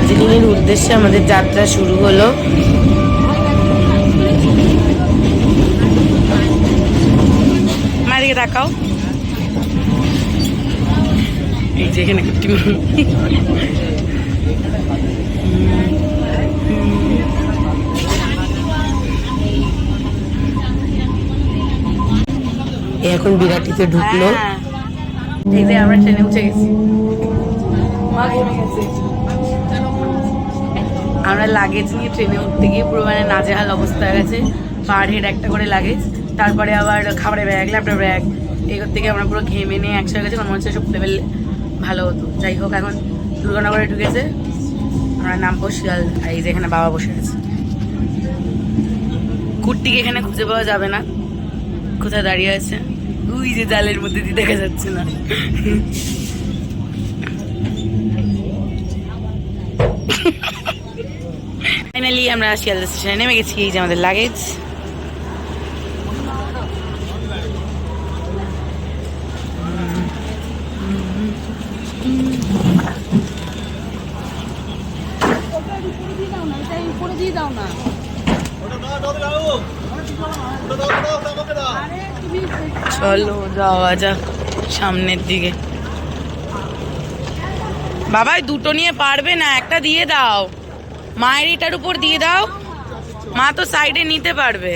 দার্জিলিংয়ের উদ্দেশ্যে আমাদের যাত্রা শুরু হলো। তাকাও এই যে এখানে বিরাটিতে ঢুকলো। হ্যাঁ। এই আমরা ট্রেনে উঠে গেছি। মা গেছে। আমরা লাগেজ নিয়ে ট্রেনে উঠতে গিয়ে পুরো মানে নাজেহাল অবস্থা হয়ে গেছে। পার হেড একটা করে লাগেজ তারপরে আবার খাবারের ব্যাগ ল্যাপটপ ব্যাগ এগুলোর থেকে আমরা পুরো ঘেমে নিয়ে একসাথে হয়ে গেছি। মনে হচ্ছে সব লেভেল ভালো হতো। যাই হোক, এখন দুর্গানগরে ঢুকেছে। আমরা নামবো শিয়াল এই যে এখানে বাবা বসে আছে। কুর্তিকে এখানে খুঁজে পাওয়া যাবে না। কোথায় দাঁড়িয়ে আছে? ওই যে জালের মধ্যে দিয়ে দেখা যাচ্ছে না। ফাইনালি আমরা শিয়ালদা স্টেশনে, নেমে গেছি এই যে আমাদের লাগেজ চলো, যাওয়া যাক সামনের দিকে। বাবাই, দুটো নিয়ে পারবে না, একটা দিয়ে দাও। মায়ের এটার উপর দিয়ে দাও। মা তো সাইডে নিতে পারবে।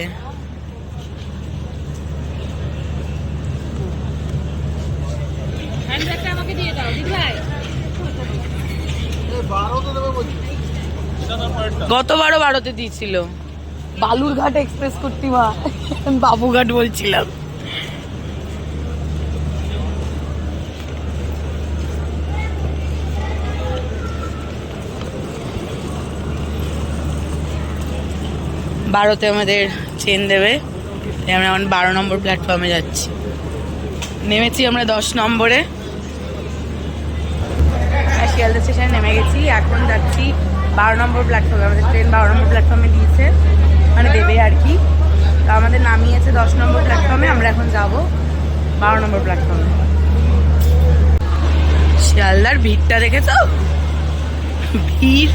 গতবারও বারোতে দিয়েছিল। বালুরঘাট এক্সপ্রেস করতি মা বাবুঘাট বলছিলাম। বারোতে আমাদের ট্রেন দেবে। আমরা এখন বারো নম্বর প্ল্যাটফর্মে যাচ্ছি। নেমেছি আমরা দশ নম্বরে। শিয়ালদা স্টেশনে নেমে গেছি। এখন যাচ্ছি বারো নম্বর প্ল্যাটফর্মে আমাদের ট্রেন বারো নম্বর প্ল্যাটফর্মে দিয়েছে। মানে দেবে আর কি। তো আমাদের নামিয়েছে দশ নম্বর প্ল্যাটফর্মে আমরা এখন যাব বারো নম্বর প্ল্যাটফর্মে শিয়ালদার ভিড়টা দেখেছ? ভিড়।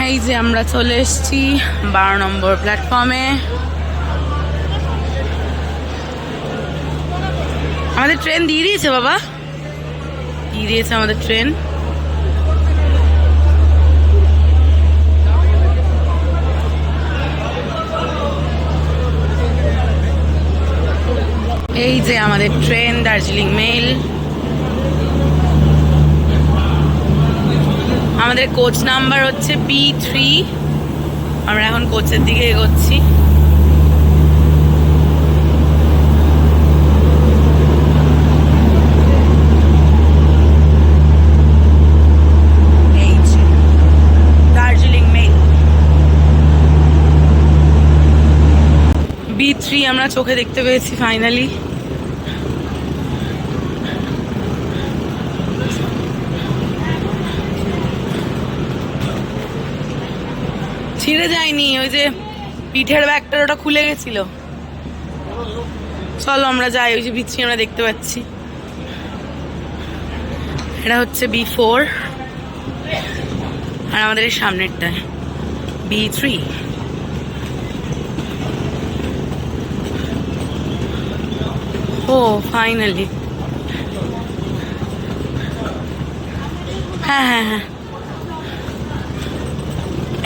এই যে আমরা চলে এসেছি বারো নম্বর প্ল্যাটফর্মে আমাদের ট্রেন দিয়ে দিয়েছে বাবা। দিয়ে দিয়েছে আমাদের ট্রেন এই যে আমাদের ট্রেন দার্জিলিং মেল আমাদের কোচ নাম্বার হচ্ছে বি থ্রি আমরা এখন কোচের দিকে এগোচ্ছি। বি থ্রি আমরা চোখে দেখতে পেয়েছি ফাইনালি ছিঁড়ে যায়নি, ওই যে পিঠের ব্যাগটার ওটা খুলে গেছিল। চলো আমরা যাই, ওই যে বিচ্ছি আমরা দেখতে পাচ্ছি। এটা হচ্ছে বি ফোর, আর আমাদের এই সামনেরটায় বি থ্রি। ও ফাইনালি হ্যাঁ হ্যাঁ হ্যাঁ।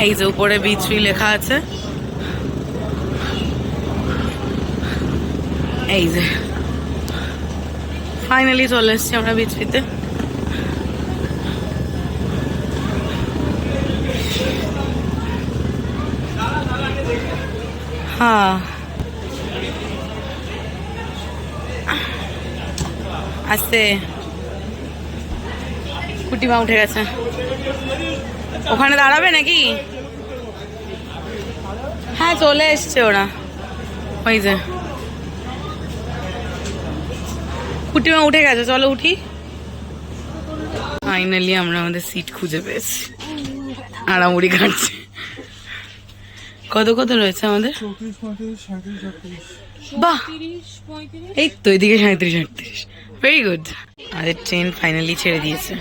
এই যে উপরে বি থ্রি লেখা আছে। এই যে। ফাইনালি চলে এসছি আমরা বি থ্রিতে হ্যাঁ। আসতে কুটিমা উঠে গেছে। ওখানে দাঁড়াবে নাকি? হ্যাঁ চলে এসছে ওরা। ওই যে। কুটিমা উঠে গেছে, চলো উঠি। ফাইনালি আমরা আমাদের সিট খুঁজে পেয়েছি। আড়ামুড়ি কাটছে। কত কত রয়েছে আমাদের? বাহ! এই তো এদিকে সাঁত্রিশ আটত্রিশ। ভেরি গুড আমাদের ট্রেন ফাইনালি ছেড়ে দিয়েছে।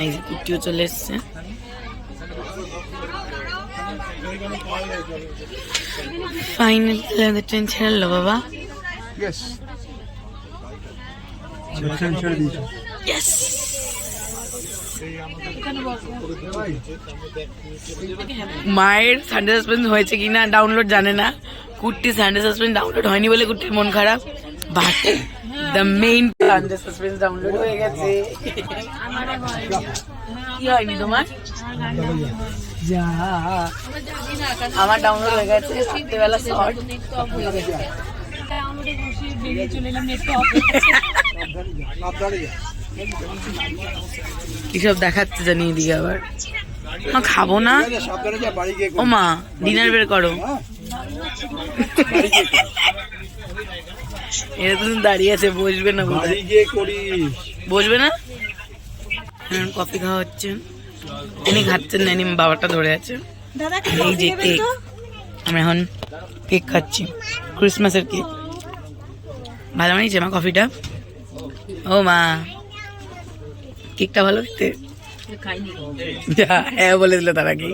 এই কুটিও চলে এসছে। ফাইনালি আমাদের ট্রেন ছেড়লো বাবা Yes. সেকশন ইয়েস মায়ের সানডে সাসপেন্স হয়েছে কিনা ডাউনলোড জানে না। কুর্তি সানডে সাসপেন্স ডাউনলোড হয়নি বলে কুর্তির মন খারাপ। But the main Sunday suspense download হয়ে গেছে কি হয়নি তোমার যা আমার ডাউনলোড হয়ে গেছে। রাত্রেবেলা শর্ট কিসব দেখাচ্ছে জানি এদিকে আবার। মা খাব না? ও মা ডিনার বের করো। তো দাঁড়িয়ে আছে বসবে না বাড়ি গিয়ে করিস। বসবে না? এখন কফি খাওয়া হচ্ছে। ইনি খাচ্ছেন না বাবাটা ধরে আছে। এই যে কেক। আমি এখন কেক খাচ্ছি। ক্রিসমাসের কেক। ভালো বানিয়েছে মা কফিটা? ও মা। কেকটা ভালো খেতে? যা, হ্যাঁ বলে দিল তার আগে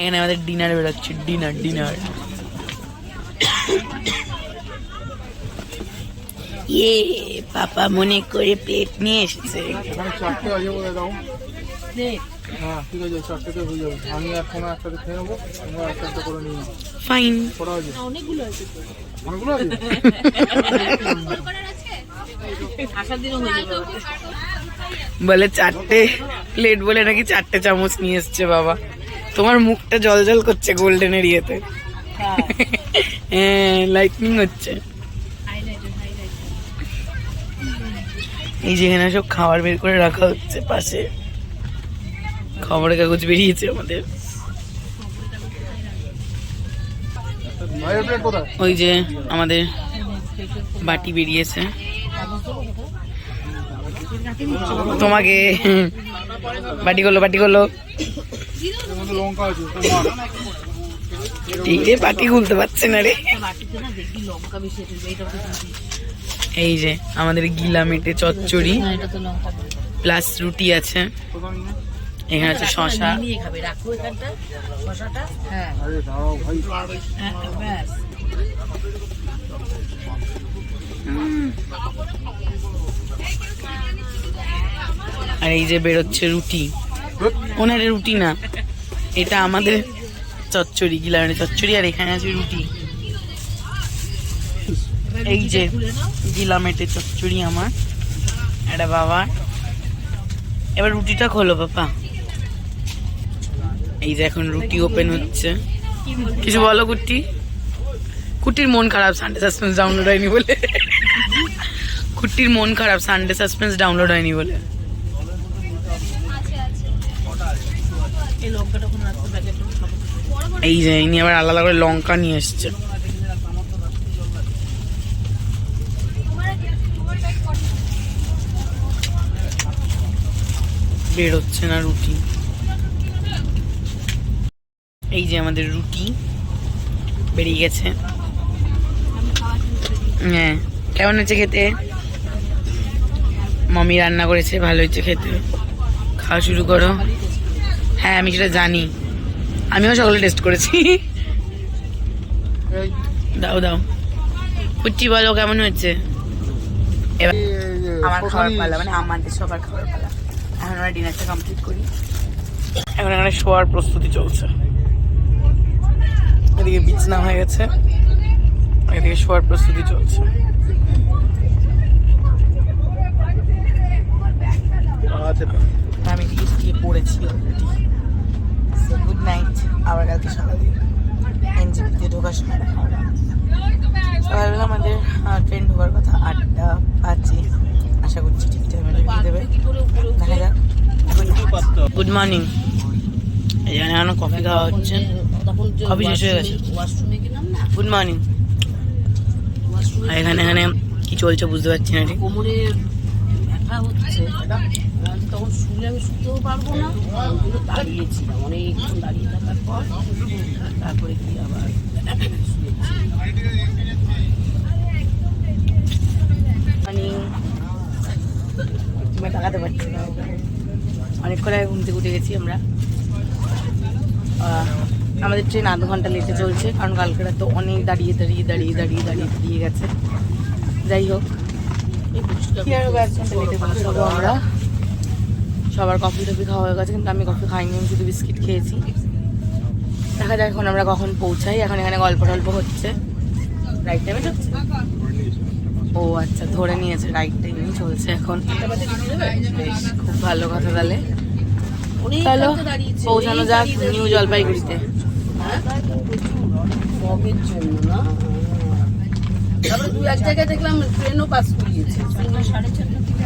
এখানে আমাদের ডিনার বেরোচ্ছে। ডিনার ডিনার ইয়ে পাপা মনে করে প্লেট নিয়ে এসেছে। বলে হ্যাঁ হয়ে। ফাইন চারটে প্লেট বলে নাকি চারটে চামচ নিয়ে এসছে বাবা। তোমার মুখটা জল জল করছে গোল্ডেনের ইয়েতে। হ্যাঁ। লাইটনিং হচ্ছে। এই যেখানে সব খাবার বের করে রাখা হচ্ছে পাশে। খবরের কাগজ বেরিয়েছে আমাদের। ওই যে আমাদের বাটি বেরিয়েছে। তোমাকে বাটি করল বাটি করল। লঙ্কা এই রে বাটি খুলতে পারছে না রে। এই যে আমাদের গিলা মেটে চচ্চড়ি প্লাস রুটি আছে। এখানে আছে শশা আরে আর এই যে বেরোচ্ছে রুটি। ওনার রুটি না এটা আমাদের চচ্চড়ি গিলামেটে চচ্চড়ি আর এখানে আছে রুটি। এই যে গিলামেটে চচ্চড়ি আমার এটা বাবা এবার রুটিটা খোলো বাবা। এই যে এখন রুটি ওপেন হচ্ছে। কিছু বলো কুট্টি? কুট্টির মন খারাপ সানডে সাসপেন্স ডাউনলোড হয়নি বলে। কুট্টির মন খারাপ সানডে সাসপেন্স ডাউনলোড হয়নি বলে। এই যে ইনি আবার আলাদা করে লঙ্কা নিয়ে এসছে। বেরোচ্ছে না রুটি। এই যে আমাদের রুটি বেরিয়ে গেছে। হ্যাঁ কেমন হচ্ছে খেতে? মামি রান্না করেছে ভালো হয়েছে খেতে। খাওয়া শুরু করো। হ্যাঁ আমি সেটা জানি। আমিও সকলে টেস্ট করেছি। দাও দাও। কুচি বলো কেমন হয়েছে? এবার আমার খাবার পালা মানে আমাদের সবার খাবার পালা। আমরা ডিনারটা কমপ্লিট করি। এখন এখানে শোয়ার প্রস্তুতি চলছে। এদিকে বিছনা হয়ে গেছে। এদিকে শোয়ার প্রস্তুতি চলছে। আমি এদিকে গিয়ে পড়েছি অলরেডি গুড নাইট আবার কালকে সকালে এনজিপিতে ঢোকার সময় দেখা হবে। সকালবেলা আমাদের ট্রেন ঢোকার কথা আটটা পাঁচে আশা করছি ঠিক টাইমে ঢুকিয়ে দেবে। দেখা যাক। গুড মর্নিং এখানে এখন কফি খাওয়া হচ্ছে। কফি শেষ হয়ে গেছে। গুড মর্নিং এখানে এখানে কি চলছে বুঝতে পারছি না ঠিক। হচ্ছে। তখন আমি দাঁড়িয়েছিলাম অনেকক্ষণ দাঁড়িয়ে তারপরে কি আবার টাকাতে পারছি না। করে ঘুম থেকে উঠে গেছি আমরা। আমাদের ট্রেন আধ ঘণ্টা লেটে চলছে, কারণ কালকে তো অনেক দাঁড়িয়ে দাঁড়িয়ে দাঁড়িয়ে দাঁড়িয়ে দাঁড়িয়ে দিয়ে গেছে। যাই হোক আমরা। সবার কফি টফি খাওয়া হয়ে গেছে, কিন্তু আমি কফি খাইনি, আমি শুধু বিস্কিট খেয়েছি। দেখা যাক এখন আমরা কখন পৌঁছাই, এখন এখানে গল্প টল্প হচ্ছে। রাইট টাইমে চলছে ও আচ্ছা ধরে নিয়েছে রাইট টাইমেই চলছে এখন। বেশ খুব ভালো কথা তাহলে। চলো পৌঁছানো যাক নিউ জলপাইগুড়িতে। ফগের জন্য তারপরে দু এক জায়গায় দেখলাম ট্রেনও পাস করিয়েছে। সাড়ে চারটা থেকে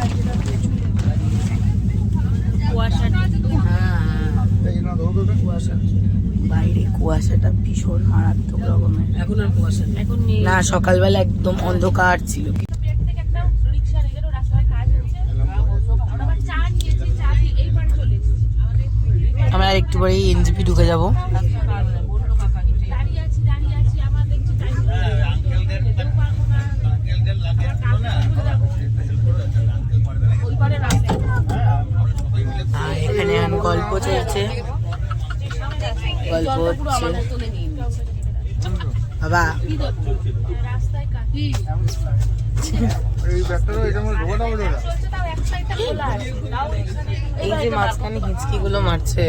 কুয়াশা হ্যাঁ। কুয়াশা। বাইরে কুয়াশাটা ভীষণ মারাত্মক রকমের। এখন আর কুয়াশা এখন না সকালবেলা একদম অন্ধকার ছিল। আমরা আর একটু পরেই এনজিপি ঢুকে যাব। এখানে এখন গল্প চলছে গল্প হচ্ছে বাবা। এই যে মাঝখানে হিচকি গুলো মারছে।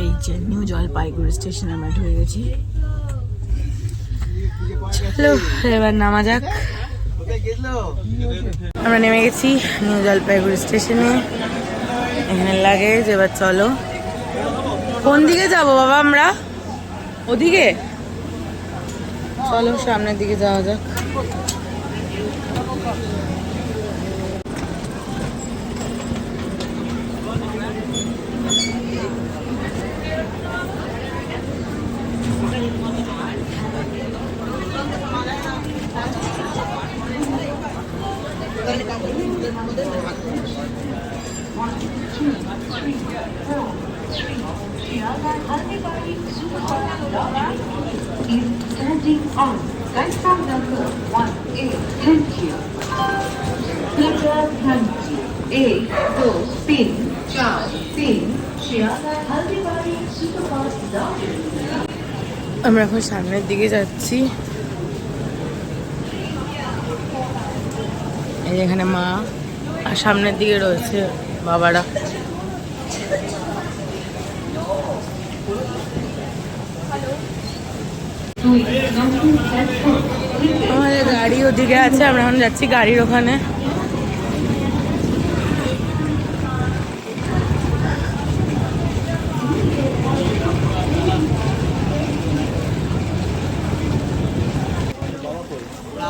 এই যে নিউ জলপাইগুড়ি স্টেশনে আমরা ঢুকে গেছি। চলো, এবার নামা যাক। আমরা নেমে গেছি নিউ জলপাইগুড়ি স্টেশনে এখানে লাগেজ, এবার চলো। কোন দিকে যাব বাবা আমরা? ওদিকে? চলো সামনের দিকে যাওয়া যাক। Is Landing on platform number 1A, Thank you. Peter Thank Go spin. Charge. Spin. 4, 3, 6, Haldibari Superfast Lodge. আমরা এখন সামনের দিকে যাচ্ছি এখানে মা আর সামনের দিকে রয়েছে বাবারা আমাদের গাড়ি ওদিকে আছে, আমরা এখন যাচ্ছি গাড়ির ওখানে।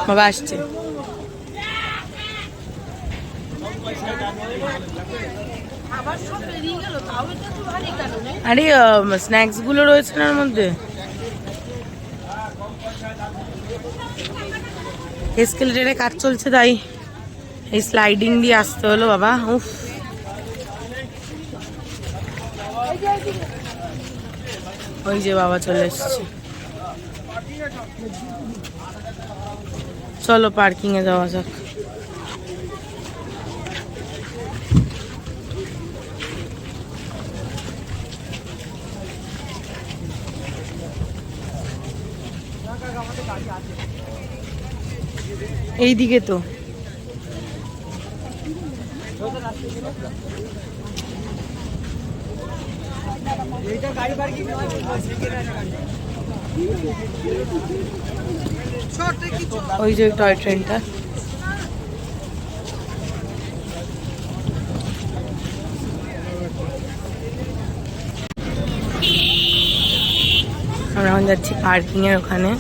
বাবা আসছে। আরে স্ন্যাক্সগুলো রয়েছে না মধ্যে? এসকেলেটারে কাজ চলছে তাই। এই স্লাইডিং দিয়ে আসতে হলো বাবা, উফ। ওই যে বাবা চলে এসছে। চলো পার্কিং এ যাওয়া যাক। এই দিকে তো। ওই যে টয় ট্রেনটা। আমরা এখন যাচ্ছি পার্কিং এর ওখানে।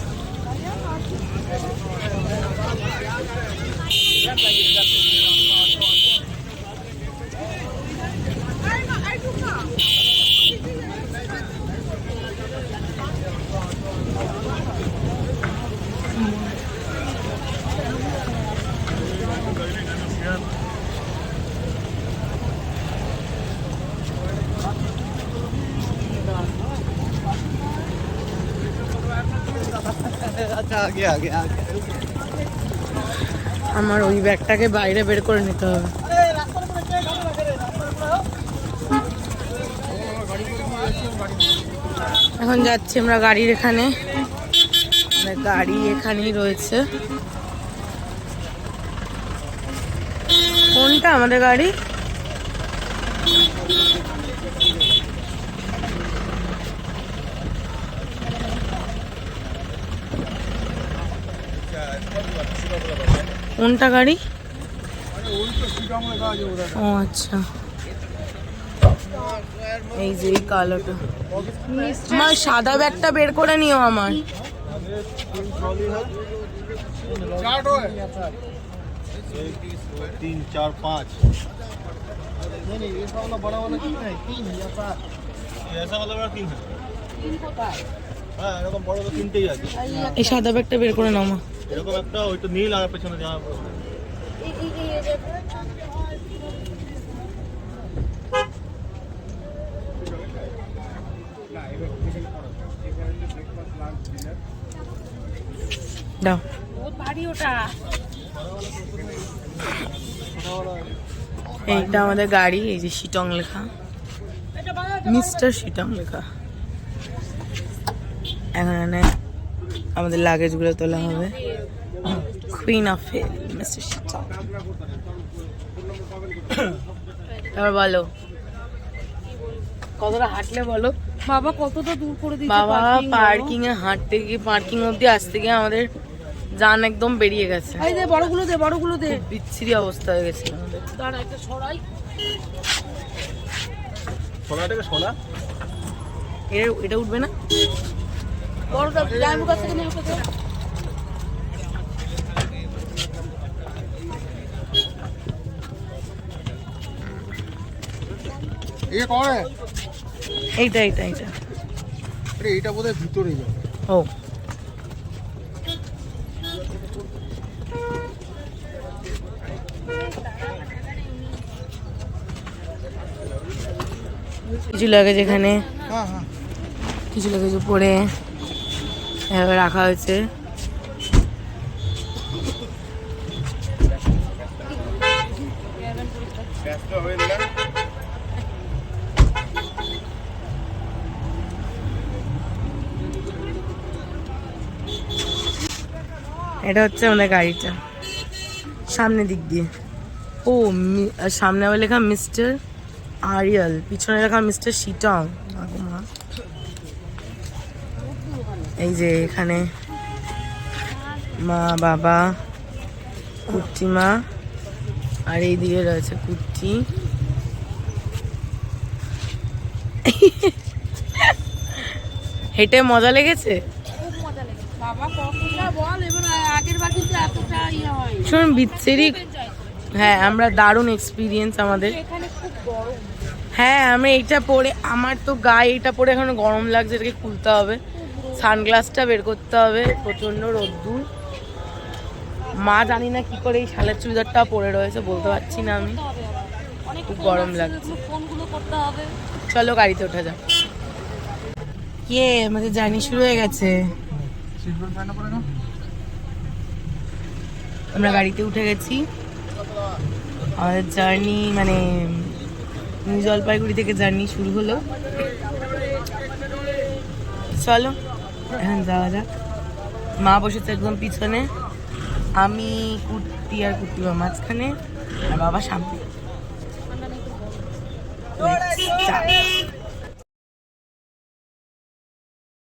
আমার ওই ব্যাগটাকে বাইরে বের করে নিতে হবে। এখন যাচ্ছি আমরা গাড়ির এখানে। গাড়ি এখানেই রয়েছে। কোনটা আমাদের গাড়ি? কোনটা গাড়ি? ও আচ্ছা। এই যে এই কালোটা। আমার সাদা ব্যাগটা বের করে নিও আমার। তিন চার এই সাদা ব্যাগটা বের করে নাও মা। এরকম একটা ওইটা নীল আর পেছনে জামা দাও। এইটা আমাদের গাড়ি এই যে শিটং লেখা। মিস্টার শিটং লেখা। এখন এখানে আমাদের লাগেজগুলো তোলা হবে। কুইন অফ হিল মিস্টার শিটং তারপর বলো। কতটা হাঁটলে বলো? বাবা কতটা দূর করে দিচ্ছে বাবা পার্কিং এ হাঁটতে গিয়ে পার্কিং অব্দি আসতে গিয়ে আমাদের যান একদম বেরিয়ে গেছে। এই দে বড়গুলো দে বড়গুলো দে। বিচ্ছিরি অবস্থা হয়ে গেছে আমাদের। দাঁড়া একটা সরাই। সোনাটাকে সোনা। এর- এটা উঠবে না? বড়টা ড্রাইভার কাছ থেকে নিয়ে ওকে দে। এ এইটা এইটা এইটা। আরে এইটা বোধহয় ভিতরে যাবে। ও। কিছু লাগে এখানে। হ্যাঁ হ্যাঁ। কিছু লাগেজ উপরে। এভাবে রাখা হয়েছে। এটা হচ্ছে আমাদের গাড়িটা। সামনের দিক দিয়ে। ও সামনে আবার লেখা মিস্টার আরিয়াল, পিছনে লেখা মিস্টার শিটং আগো মা। এই যে এখানে মা বাবা কুর্তি মা আর এই দিকে রয়েছে কুর্তি হেঁটে মজা লেগেছে? ইয়ে হয় ভীষণ বিচ্ছেরি হ্যাঁ আমরা দারুণ এক্সপিরিয়েন্স আমাদের। হ্যাঁ আমি এইটা পরে আমার তো গায়ে এটা পরে এখন গরম লাগছে এটাকে খুলতে হবে। সানগ্লাসটা বের করতে হবে প্রচণ্ড রোদ্দুর। মা জানি না কি করে এই শালের চুড়িদারটা পরে রয়েছে, বলতে পারছি না আমি। খুব গরম লাগছে। চলো গাড়িতে ওঠা যাক। ইয়ে আমাদের জার্নি শুরু হয়ে গেছে। আমরা গাড়িতে উঠে গেছি। আমাদের জার্নি মানে নিউ জলপাইগুড়ি থেকে জার্নি শুরু হলো। চলো। এখন যাওয়া যাক। মা বসেছে একদম পিছনে আমি কুর্তি আর কুর্তি বা মাঝখানে আর বাবা সামনে.